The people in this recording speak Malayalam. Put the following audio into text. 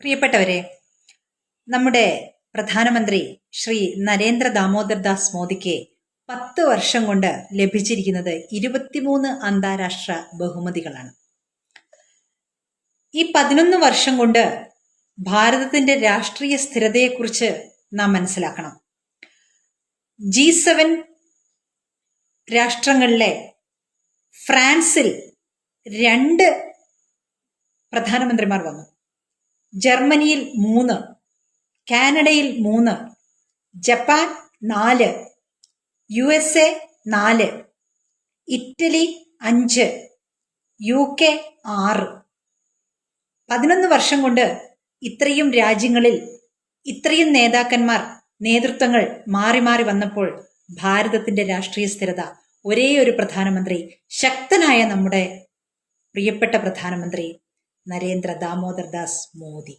പ്രിയപ്പെട്ടവരെ നമ്മുടെ പ്രധാനമന്ത്രി ശ്രീ നരേന്ദ്ര ദാമോദർ ദാസ് മോദിക്ക് പത്ത് വർഷം കൊണ്ട് ലഭിച്ചിരിക്കുന്നത് ഇരുപത്തിമൂന്ന് അന്താരാഷ്ട്ര ബഹുമതികളാണ്. ഈ പതിനൊന്ന് വർഷം കൊണ്ട് ഭാരതത്തിന്റെ രാഷ്ട്രീയ സ്ഥിരതയെക്കുറിച്ച് നാം മനസ്സിലാക്കണം. ജി സെവൻ രാഷ്ട്രങ്ങളിലെ ഫ്രാൻസിൽ രണ്ട് പ്രധാനമന്ത്രിമാർ വന്നു. ജർമ്മനിയിൽ മൂന്ന് കാനഡയിൽ മൂന്ന് ജപ്പാൻ നാല് യു എസ് എ നാല് ഇറ്റലി അഞ്ച് യു കെ ആറ്. പതിനൊന്ന് വർഷം കൊണ്ട് ഇത്രയും രാജ്യങ്ങളിൽ ഇത്രയും നേതാക്കന്മാർ നേതൃത്വങ്ങൾ മാറി മാറി വന്നപ്പോൾ ഭാരതത്തിന്റെ രാഷ്ട്രീയ സ്ഥിരത ഒരേ ഒരു പ്രധാനമന്ത്രി ശക്തനായ നമ്മുടെ പ്രിയപ്പെട്ട പ്രധാനമന്ത്രി നരേന്ദ്ര ദാമോദർ ദാസ് മോദി.